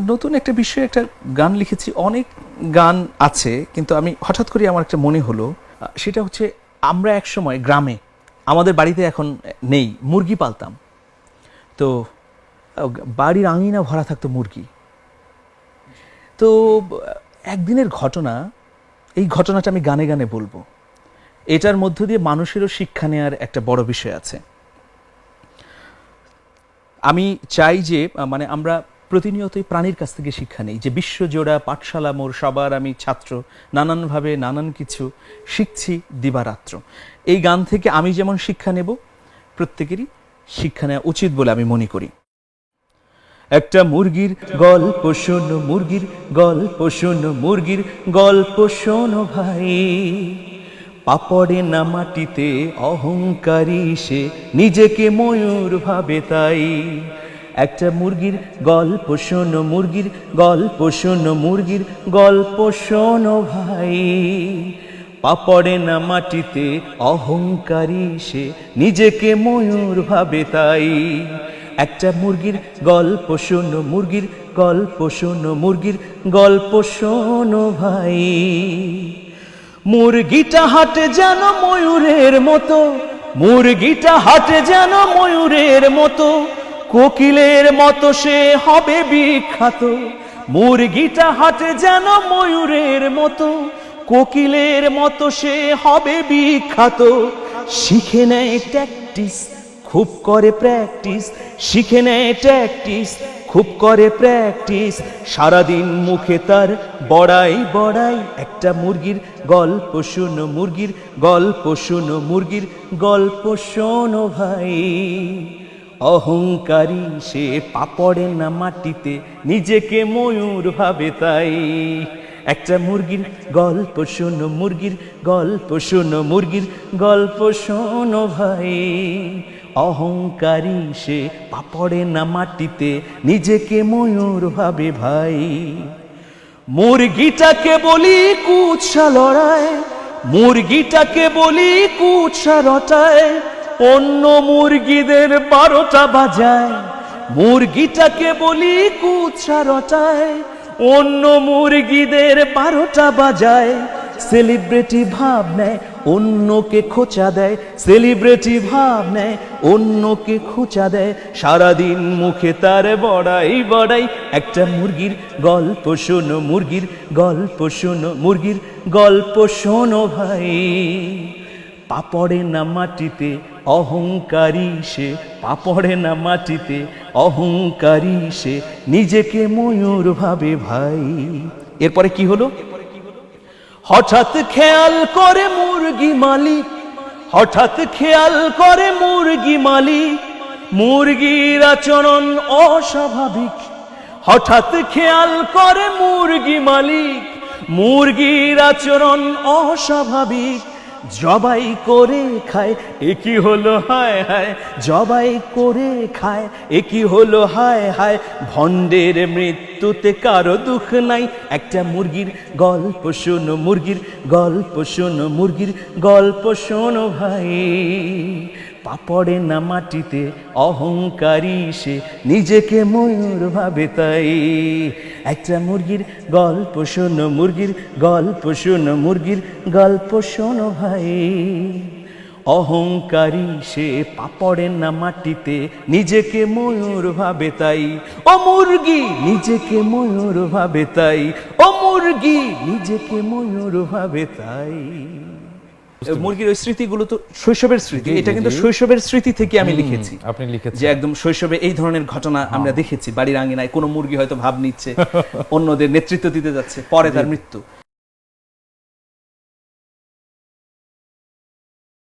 নতুন একটা বিষয়ে একটা গান লিখেছি, অনেক গান আছে, কিন্তু আমি হঠাৎ করে আমার একটা মনে হলো সেটা হচ্ছে আমরা এক সময় গ্রামে, আমাদের বাড়িতে এখন নেই, মুরগি পালতাম। তো বাড়ির আঙিনা ভরা থাকতো মুরগি। তো, একদিনের ঘটনা, এই ঘটনাটা আমি গানে গানে বলব। এটার মধ্য দিয়ে মানুষেরও শিক্ষা নেওয়ার একটা বড় বিষয় আছে। আমি চাই যে মানে আমরা প্রতিনিয়তই প্রাণীর কাছ থেকে শিক্ষা নেই যে বিশ্বজোড়া পাঠশালা, মোর, সবার আমি ছাত্র, নানানভাবে নানান কিছু শিখছি দিবারাত্র। এই গান থেকে আমি যেমন শিক্ষা নেব, প্রত্যেকেরই শিক্ষা নেওয়া উচিত বলে আমি মনে করি। একটা মুরগির গল্প শোনো, মুরগির গল্প শোনো, মুরগির গল্প শোনো ভাই। পাপড়ে না মাটিতে অহংকারী সে, নিজেকে ময়ূর ভাবে তাই। একটা মুরগির গল্প শোনো মুরগির গল্প শোনো মুরগির গল্প শোনো ভাই। পাপড়ে না মাটিতে অহংকারী সে, নিজেকে ময়ূর ভাবে তাই। একটা মুরগির গল্প শোনো মুরগির গল্প শোনো মুরগির গল্প শোনো ভাই। মুরগিটা হাটে যেন ময়ূরের মতো, মুরগিটা হাটে যেন ময়ূরের মতো কোকিলের মতো সে হবে বিখ্যাত। মুরগিটা হাটে যেন ময়ূরের মতো। কোকিলের মতো সে হবে বিখ্যাত। শিখে নেয় ট্যাকটিস খুব করে প্র্যাকটিস শিখে নেয় ট্যাকটিস খুব করে প্র্যাকটিস সারাদিন মুখে তার বড়াই বড়াই। একটা মুরগির গল্প শোনো মুরগির গল্প শোনো মুরগির গল্প শোনো ভাই। অহংকারী সে পাপড়ে না মাটিতে, নিজেকে ময়ূর ভাবে তাই। একটা মুরগির গল্প শোনো, মুরগির গল্প শোনো, মুরগির গল্প শোনো ভাই। অহংকারী সে পাপড়ে না মাটিতে, নিজেকে ময়ূর ভাবে ভাই। মুরগিটাকে বলি কুৎসা লড়ায় মুরগিটাকে বলি কুৎসা রটায় অন্য মুরগিদের বারোটা বাজায়। মুরগিটাকে বলি কুৎসা রটায়। অন্য মুরগিদের বারোটা বাজায়। সেলিব্রিটি ভাব নেয়, অন্যকে খোঁচা দেয়। সেলিব্রিটি ভাব নেয়, অন্যকে খোঁচা দেয়। সারাদিন মুখে তার বড়াই বড়াই। একটা মুরগির গল্প শোনো, মুরগির গল্প শোনো, মুরগির গল্প শোনো ভাই। পাপড়ে না মাটিতে অহংকারী সে, পাপড়ে না মাটিতে অহংকারী সে। নিজেকে ময়ূর ভাবে ভাই। এরপরে কি হলো? হঠাৎ খেয়াল করে মুরগি মালিক। হঠাৎ খেয়াল করে মুরগি মালিক। মুরগির আচরণ অস্বাভাবিক। হঠাৎ খেয়াল করে মুরগি মালিক। মুরগির আচরণ অস্বাভাবিক। জবাই করে খায় একই হলো, হায় হায়? জবাই করে খায় একই হলো, হায় হায়? ভণ্ডের মৃত্যুতে কারও দুঃখ নাই। একটা মুরগির গল্প শোনো, মুরগির গল্প শোনো, মুরগির গল্প শোনো ভাই। পাপড়ে না মাটিতে, অহংকারী সে নিজেকে ময়ূর ভাবে তাই। একটা মুরগির গল্প শোনো, মুরগির গল্প শোনো, মুরগির গল্প শোনো ভাই। অহংকারী সে পাপড়ে না মাটিতে, নিজেকে ময়ূর ভাবে তাই। ও মুরগি নিজেকে ময়ূর ভাবে তাই। ও মুরগি নিজেকে ময়ূর ভাবে তাই। মুরগির ওই স্মৃতিগুলো তো শৈশবের স্মৃতি এটা কিন্তু শৈশবের স্মৃতি থেকে আমি লিখেছি। আপনি লিখেছেন। যে একদম শৈশবে এই ধরনের ঘটনা আমরা দেখেছি। বাড়ির আঙিনায় কোনো মুরগি হয়তো ভাব নিচ্ছে অন্যদের নেতৃত্ব দিতে যাচ্ছে পরে তার মৃত্যু।